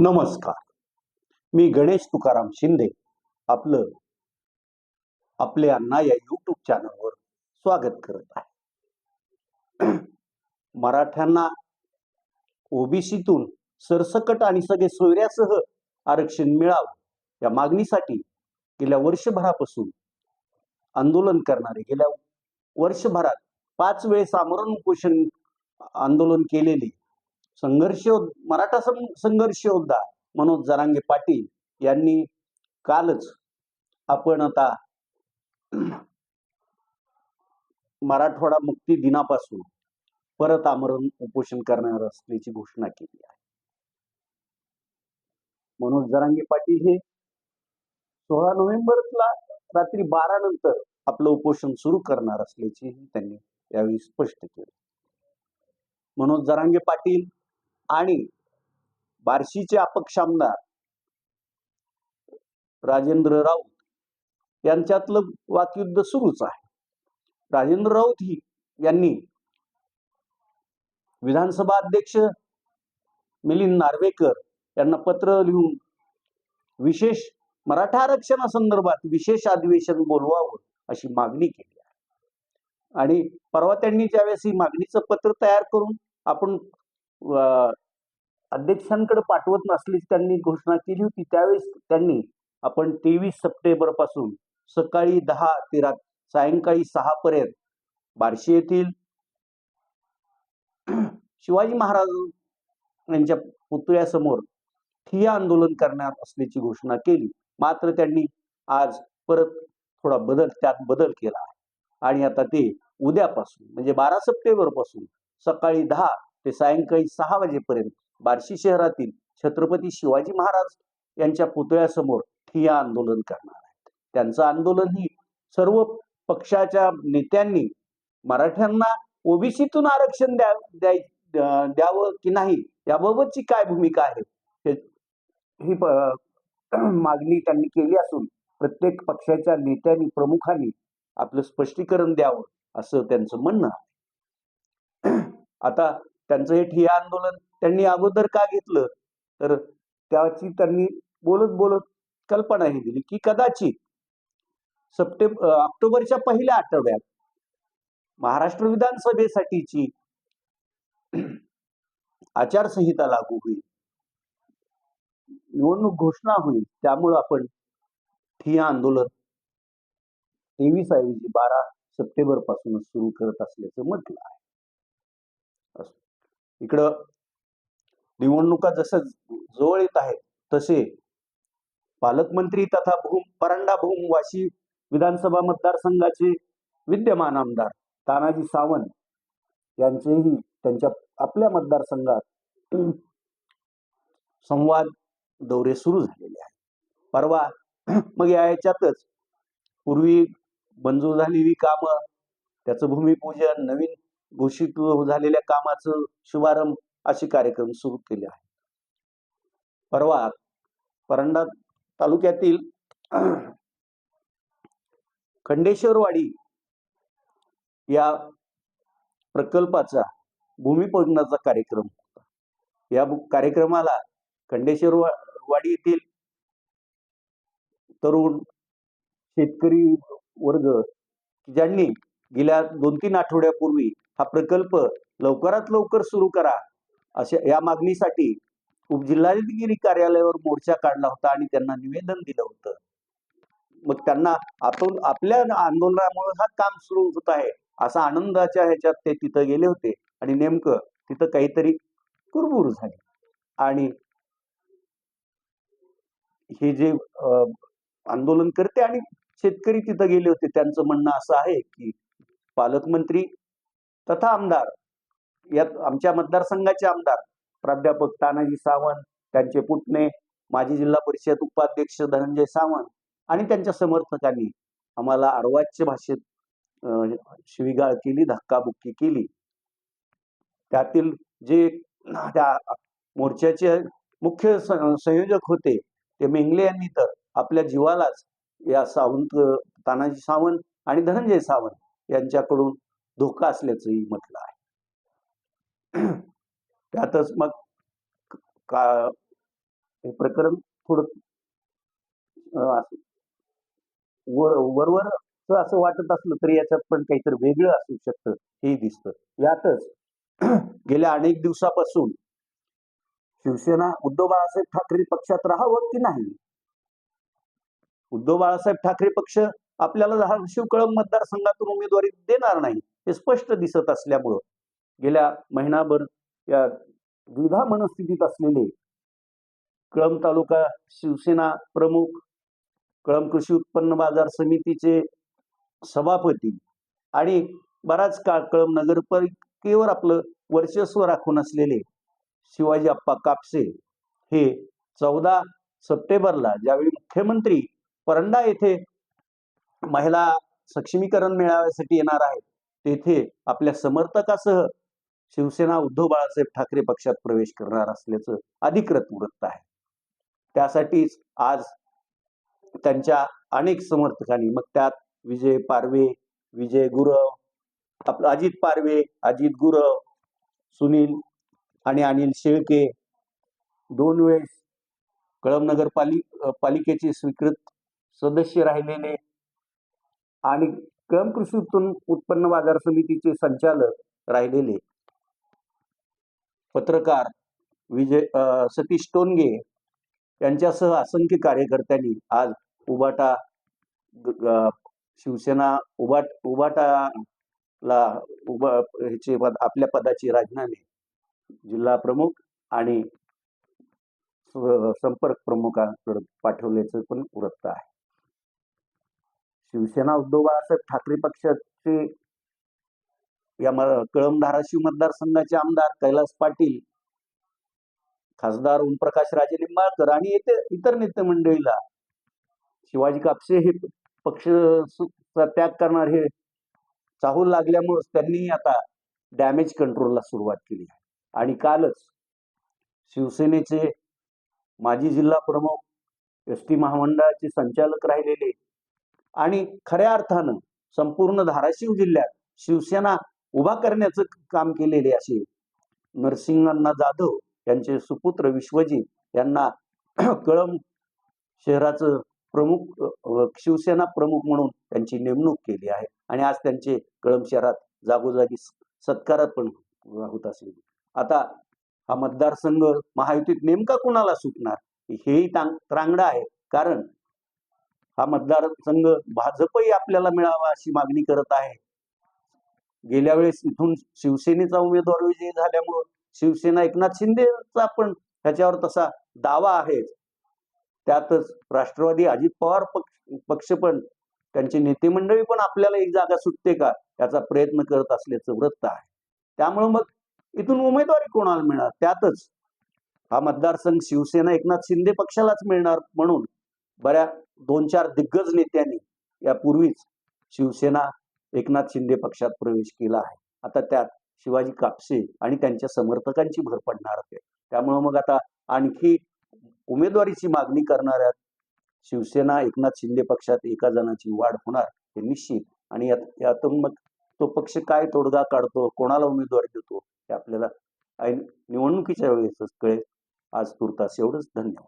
नमस्कार. मी गणेश तुकाराम शिंदे आपलं आपल्या अण्णा या युट्यूब चॅनलवर स्वागत करत आहे. मराठ्यांना ओबीसीतून सरसकट आणि सगळे सोयऱ्यासह आरक्षण मिळावं या मागणीसाठी गेल्या वर्षभरापासून आंदोलन करणारे गेल्या वर्षभरात पाच वेळेस आमरण उपोषण आंदोलन केलेले संघर्ष मराठा संघर्ष योद्धा मनोज जरांगे पाटील यांनी कालच आपण आता मराठवाडा मुक्ती दिनापासून परत आमरण उपोषण करणार असल्याची घोषणा केली आहे. मनोज जरांगे पाटील हे सोळा नोव्हेंबरला रात्री बारा नंतर आपलं उपोषण सुरू करणार असल्याचेही त्यांनी यावेळी स्पष्ट केले. मनोज जरांगे पाटील आणि बार्शीचे अपक्ष आमदार राजेंद्र राऊत यांच्यातलं वाकयुद्ध सुरूच आहे. राजेंद्र राऊत ही यांनी विधानसभा अध्यक्ष मिलिंद नार्वेकर यांना पत्र लिहून विशेष मराठा आरक्षणासंदर्भात विशेष अधिवेशन बोलवावं अशी मागणी केली आहे. आणि परवा त्यांनी ज्यावेळेस ही मागणीचं पत्र तयार करून आपण अध्यक्षांकडे पाठवत नसल्याची त्यांनी घोषणा केली होती त्यावेळेस त्यांनी आपण तेवीस सप्टेंबरपासून सकाळी दहा ते रात सायंकाळी सहा पर्यंत बार्शी येथील शिवाजी महाराज यांच्या पुतळ्यासमोर ठिय्या आंदोलन करणार असल्याची घोषणा केली. मात्र त्यांनी आज परत थोडा बदल त्यात बदल केला आहे. आणि आता ते उद्यापासून म्हणजे बारा सप्टेंबरपासून सकाळी दहा ते सायंकाळी सहा वाजेपर्यंत बार्शी शहरातील छत्रपती शिवाजी महाराज यांच्या पुतळ्यासमोर ठिया आंदोलन करणार आहेत. त्यांचं आंदोलन ही सर्व पक्षाच्या नेत्यांनी मराठ्यांना ओबीसीतून आरक्षण द्या द्याय द्या- द्यावं की नाही याबाबतची काय भूमिका आहे? हे ही मागणी त्यांनी केली असून प्रत्येक पक्षाच्या नेत्यांनी प्रमुखांनी आपलं स्पष्टीकरण द्यावं असं त्यांचं म्हणणं आहे. आता त्यांचं हे ठिया आंदोलन त्यांनी अगोदर का घेतलं? तर त्याची त्यांनी बोलत बोलत कल्पना ही दिली की कदाचित सप्टेंबर ऑक्टोबरच्या पहिल्या आठवड्यात महाराष्ट्र विधानसभेसाठीची आचारसंहिता लागू होईल. निवडणूक घोषणा होईल. त्यामुळं आपण ठिया आंदोलन तेवीस ऐवजी बारा सप्टेंबर पासूनच सुरू करत असल्याचं म्हटलं आहे. असं. इकडं निवडणुका जसं जवळ येत आहेत तसे पालकमंत्री तथा भूम परांडा भूम वाशी विधानसभा मतदारसंघाचे विद्यमान आमदार तानाजी सावंत यांचेही त्यांच्या आपल्या मतदारसंघात संवाद दौरे सुरू झालेले आहेत. परवा मग या याच्यातच पूर्वी मंजूर झालेली कामं त्याचं भूमिपूजन नवीन घोषित झालेल्या कामाचं शुभारंभ असे कार्यक्रम सुरू केले आहेत. परवा परंडा तालुक्यातील खंडेश्वरवाडी या प्रकल्पाचा भूमिपूजनाचा कार्यक्रम होता. या कार्यक्रमाला खंडेश्वरवाडी वाडी येथील तरुण शेतकरी वर्ग ज्यांनी गेल्या दोन तीन आठवड्यापूर्वी हा प्रकल्प लवकरात लवकर सुरू करा अशा या मागणीसाठी उपजिल्हाधिकारी कार्यालयावर मोर्चा काढला होता आणि त्यांना निवेदन दिलं होतं. मग त्यांना आपण आपल्या आंदोलनामुळे हा काम सुरू होत आहे असा आनंदाच्या ह्याच्यात ते तिथं गेले होते आणि नेमकं तिथं काहीतरी कुरबुर झाली. आणि हे जे अं, आंदोलन करते आणि शेतकरी तिथं गेले होते त्यांचं म्हणणं असं आहे की पालकमंत्री तथा आमदार यात आमच्या मतदारसंघाचे आमदार प्राध्यापक तानाजी सावंत त्यांचे पुतणे माजी जिल्हा परिषद उपाध्यक्ष धनंजय सावंत आणि त्यांच्या समर्थकांनी आम्हाला आर्वाच्य भाषेत शिवीगाळ केली धक्काबुक्की केली. त्यातील जे त्या मोर्चाचे मुख्य संयोजक होते ते मेंगले यांनी तर आपल्या जीवालाच या सावंत तानाजी सावंत आणि धनंजय सावंत यांच्याकडून धोका असल्याचंही म्हटलं आहे. त्यातच मग का हे प्रकरण थोडं वर वरवर असं वाटत असलं तरी याच्यात पण काहीतरी वेगळं असू शकतं हे दिसतं. यातच गेल्या अनेक दिवसापासून शिवसेना उद्धव बाळासाहेब ठाकरे पक्षात राहावं की नाही? उद्धव बाळासाहेब ठाकरे पक्ष आपल्याला धाराशिव कळंब मतदारसंघातून उमेदवारी देणार नाही हे स्पष्ट दिसत असल्यामुळं गेल्या महिनाभर या द्विधा मनस्थितीत असलेले कळंब तालुका शिवसेना प्रमुख कळंब कृषी उत्पन्न बाजार समितीचे सभापती आणि बराच काळ कळंब नगरपालिकेवर आपलं वर्चस्व राखून असलेले शिवाजी अप्पा कापसे हे चौदा सप्टेंबरला ज्यावेळी मुख्यमंत्री परंडा येथे महिला सक्षमीकरण मेळाव्यासाठी येणार आहेत. तेथे आपल्या समर्थकासह शिवसेना उद्धव बाळासाहेब ठाकरे पक्षात प्रवेश करणार असल्याचं अधिकृत वृत्त आहे. त्यासाठीच आज त्यांच्या अनेक समर्थकांनी मग त्यात विजय पारवे विजय गुरव आपलं अजित पारवे अजित गुरव सुनील आणि अनिल शेळके दोन वेळेस कळमनगर नगरपालि पालिकेचे स्वीकृत सदस्य राहिलेले आणि क्रम कृषी उत्पन्न बाजार समितीचे संचालक राहिलेले पत्रकार विजय सतीश टोनगे यांच्यासह असंख्य कार्यकर्त्यांनी आज उबाटा शिवसेना उबाट उबाटाला उबा ह्याचे पद आपल्या पदाची राजीनामे जिल्हा प्रमुख आणि संपर्क प्रमुखांकडे पाठवल्याचं पण वृत्त आहे. शिवसेना उद्धव बाळासाहेब ठाकरे पक्षाचे या कळम धाराशिव मतदारसंघाचे आमदार कैलास पाटील खासदार ओमप्रकाश राजे निंबाळकर आणि येथे इतर नेते मंडळीला शिवाजी कापसे हे पक्ष त्याग करणार हे चाहूल लागल्यामुळेच त्यांनी आता डॅमेज कंट्रोलला सुरुवात केली आहे. आणि कालच शिवसेनेचे माजी जिल्हा प्रमुख एस टी महामंडळाचे संचालक राहिलेले आणि खऱ्या अर्थानं संपूर्ण धाराशिव जिल्ह्यात शिवसेना उभा करण्याचं काम केलेले असे नरसिंहांना जाधव यांचे सुपुत्र विश्वजीत यांना कळम शहराचं प्रमुख शिवसेना प्रमुख म्हणून त्यांची नेमणूक केली आहे. आणि आज त्यांचे कळंब शहरात जागोजागी सत्कारात पण होत असले. आता हा मतदारसंघ महायुतीत नेमका कुणाला सुटणार? हेही तांग त्रांगडा आहे. कारण हा मतदारसंघ भाजपही आपल्याला मिळावा अशी मागणी करत आहे. गेल्या वेळेस इथून शिवसेनेचा उमेदवार विजयी झाल्यामुळं शिवसेना एकनाथ शिंदेचा पण त्याच्यावर तसा दावा आहे. त्यातच राष्ट्रवादी अजित पवार पक्ष पक्ष पण त्यांचे नेते मंडळी पण आपल्याला एक जागा सुटते का याचा प्रयत्न करत असल्याचं वृत्त आहे. त्यामुळं मग इथून उमेदवारी कोणाला मिळणार? त्यातच हा मतदारसंघ शिवसेना एकनाथ शिंदे पक्षालाच मिळणार म्हणून बऱ्या दोन चार दिग्गज नेत्यांनी यापूर्वीच शिवसेना एकनाथ शिंदे पक्षात प्रवेश केला आहे. आता त्यात शिवाजी कापसे आणि त्यांच्या समर्थकांची भर पडणार आहे. त्यामुळं मग आता आणखी उमेदवारीची मागणी करणाऱ्या शिवसेना एकनाथ शिंदे पक्षात एका जणाची वाढ होणार हे निश्चित. आणि यात यातून मग तो पक्ष काय तोडगा काढतो कोणाला उमेदवारी देतो हे आपल्याला ऐन निवडणुकीच्या वेळेसच कळेल. आज तुर्तास एवढंच. धन्यवाद.